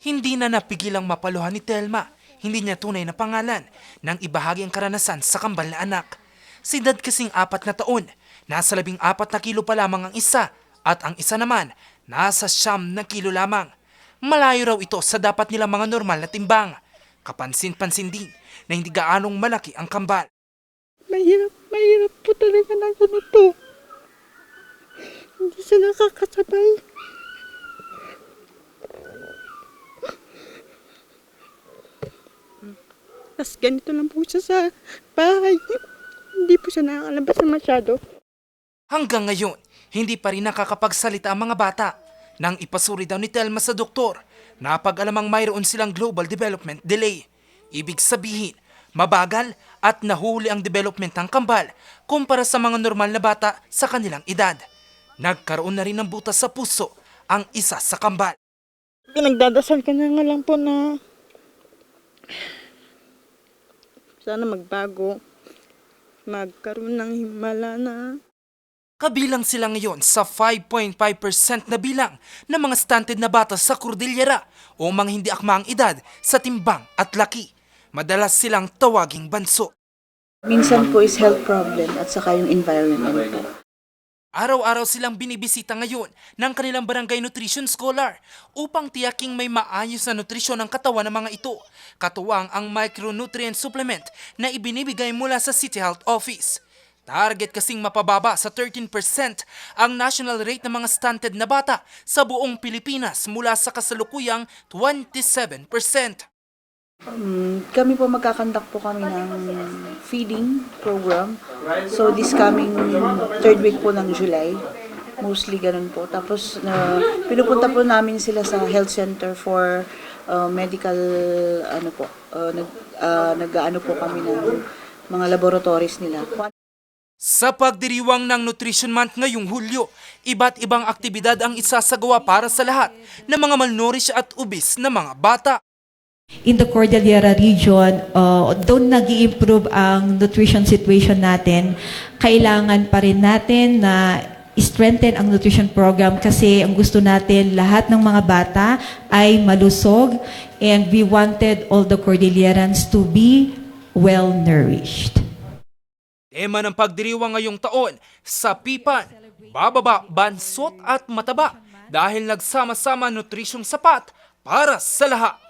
Hindi na napigilang mapaluhan ni Telma, hindi niya tunay na pangalan, nang ibahagi ang karanasan sa kambal na anak. Si Dad kasing apat na taon, nasa labing apat na kilo pa lamang ang isa, at ang isa naman, nasa siyam na kilo lamang. Malayo raw ito sa dapat nilang mga normal na timbang. Kapansin-pansin din na hindi gaanong malaki ang kambal. Mahirap, mahirap po talaga na ganito. Hindi siya nakakasabay. Tapos ganito lang po siya sa bahay. Hindi po siya nakakalabas na masyado. Hanggang ngayon, hindi pa rin nakakapagsalita ang mga bata. Nang ipasuri daw ni Telma sa doktor, napag-alamang mayroon silang global development delay. Ibig sabihin, mabagal at nahuli ang development ng kambal kumpara sa mga normal na bata sa kanilang edad. Nagkaroon na rin ng butas sa puso ang isa sa kambal. Pinagdadasal ka na nga lang po na sana magbago. Magkaroon ng himala na Kabilang sila ngayon sa 5.5% na bilang ng mga stunted na bata sa Cordillera o mga hindi akmaang edad sa timbang at laki. Madalas silang tawaging banso. Minsan po is health problem at saka yung environment po. Araw-araw silang binibisita ngayon ng kanilang barangay nutrition scholar upang tiyaking may maayos na nutrisyon ng katawan ng mga ito. Katuwang ang micronutrient supplement na ibinibigay mula sa City Health Office. Target kasing mapababa sa 13% ang national rate ng mga stunted na bata sa buong Pilipinas mula sa kasalukuyang 27%. Mm, kami po magkakandak po kami ng feeding program. So this coming third week po ng July, mostly ganun po. Tapos na pinupunta po namin sila sa health center for uh, medical ano po, uh, nag uh, nag-aano po kami ng mga laboratories nila. Sa pagdiriwang ng Nutrition Month ngayong Hulyo, iba't ibang aktibidad ang isasagawa para sa lahat ng mga malnourished at ubis na mga bata. In the Cordillera region, uh, doon nag improve ang nutrition situation natin, kailangan pa rin natin na strengthen ang nutrition program kasi ang gusto natin lahat ng mga bata ay malusog and we wanted all the Cordillerans to be well nourished. Tema ng pagdiriwang ngayong taon, sa pipan, bababa, bansot at mataba dahil nagsama-sama nutrisyong sapat para sa lahat.